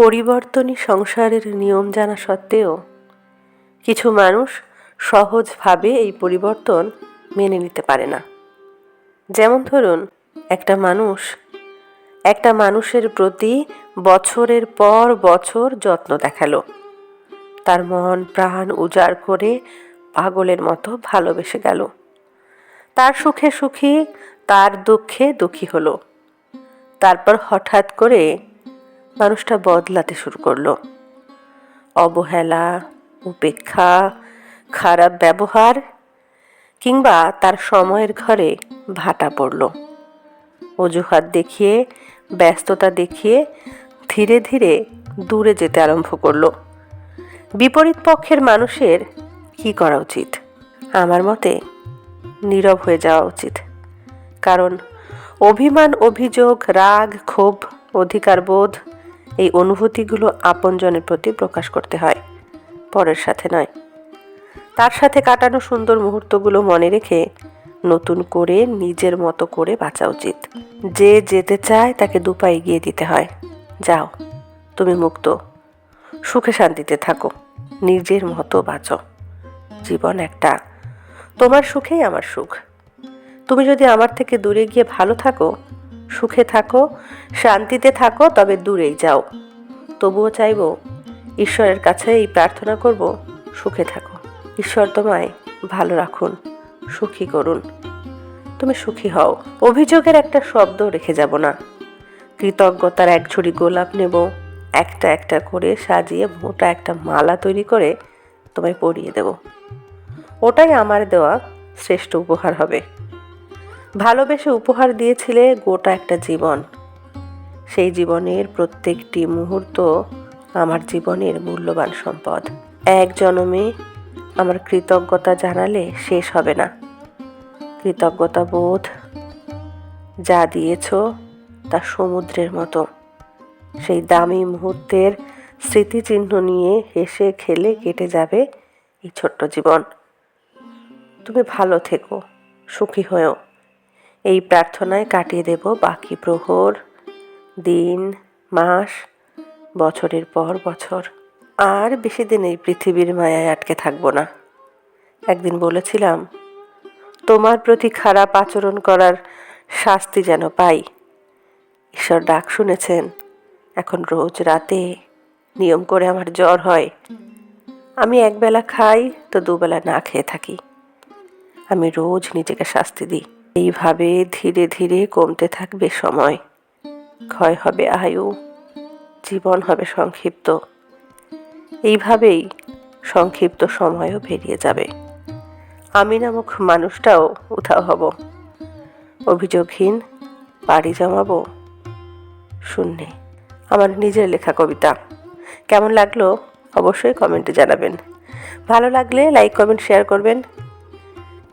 পরিবর্তনই সংসারের নিয়ম জানা সত্ত্বেও, কিছু মানুষ সহজভাবে এই পরিবর্তন মেনে নিতে পারে না। যেমন ধরুন, একটা মানুষ, একটা মানুষের প্রতি বছরের পর বছর যত্ন দেখাল। তার মন, প্রাণ উজাড় করে পাগলের মতো ভালোবেসে গেল। তার সুখে সুখী, তার দুঃখে দুঃখী হলো। তারপর হঠাৎ করে মানুষটা বদলাতে শুরু করল। অবহেলা, উপেক্ষা, খারাপ ব্যবহার কিংবা তার সময়ের ঘরে ভাটা পড়ল। অজুহাত দেখিয়ে, ব্যস্ততা দেখিয়ে ধীরে ধীরে দূরে যেতে আরম্ভ করল। বিপরীত পক্ষের মানুষের কি করা উচিত? আমার মতে নীরব হয়ে যাওয়া উচিত। কারণ অভিমান, অভিযোগ, রাগ, ক্ষোভ, অধিকারবোধ এই অনুভূতিগুলো আপনজনের প্রতি প্রকাশ করতে হয়, পরের সাথে নয়। তার সাথে কাটানো সুন্দর মুহূর্তগুলো মনে রেখে নতুন করে নিজের মতো করে বাঁচা উচিত। যে যেতে চায় তাকে দুপা এগিয়ে দিতে হয়। যাও, তুমি মুক্ত। সুখে শান্তিতে থাকো। নিজের মতো বাঁচো। জীবন একটা। তোমার সুখেই আমার সুখ। তুমি যদি আমার থেকে দূরে গিয়ে ভালো থাকো সুখে থাকো, শান্তিতে থাকো, তবে দূরেই যাও। তবুও চাইব, ঈশ্বরের কাছে এই প্রার্থনা করব, সুখে থাকো। ঈশ্বর তোমায় ভালো রাখুন, সুখী করুন। তুমি সুখী হও। অভিযোগের একটা শব্দ রেখে যাব না। কৃতজ্ঞতার এক ঝুড়ি গোলাপ নেব, একটা একটা করে সাজিয়ে মোটা একটা মালা তৈরি করে তোমায় পরিয়ে দেব। ওটাই আমার দেওয়া শ্রেষ্ঠ উপহার হবে। ভালোবেসে উপহার দিয়েছিলে গোটা একটা জীবন। সেই জীবনের প্রত্যেকটি মুহূর্ত আমার জীবনের মূল্যবান সম্পদ। এক জনমে আমার কৃতজ্ঞতা জানালে শেষ হবে না। কৃতজ্ঞতা বোধ যা দিয়েছ তা সমুদ্রের মতো। সেই দামি মুহূর্তের স্মৃতিচিহ্ন নিয়ে হেসে খেলে কেটে যাবে এই ছোট্ট জীবন। তুমি ভালো থেকো, সুখী হয়েও। এই প্রার্থনায় কাটিয়ে দেব বাকি প্রহর, দিন, মাস, বছরের পর বছর। আর বেশি দিন এই পৃথিবীর মায়ায় আটকে থাকব না। একদিন বলেছিলাম, তোমার প্রতি খারাপ আচরণ করার শাস্তি যেন পাই। ঈশ্বর ডাক শুনেছেন, এখন রোজ রাতে নিয়ম করে আমার জ্বর হয়। আমি একবেলা খাই তো দুবেলা না খেয়ে থাকি। আমি রোজ নিজেকে শাস্তি দিই। এইভাবে ধীরে ধীরে কমতে থাকবে সময়। ক্ষয় হবে আয়ু, জীবন হবে সংক্ষিপ্ত। এইভাবেই সংক্ষিপ্ত সময়ও বেরিয়ে যাবে। আমি নামক মানুষটাও উধাও হব। অভিযোগহীন পাড়ি জমাবো, শূন্যে। আমার নিজের লেখা কবিতা। কেমন লাগল অবশ্যই কমেন্টে জানাবেন। ভালো লাগলে লাইক, কমেন্ট, শেয়ার করবেন।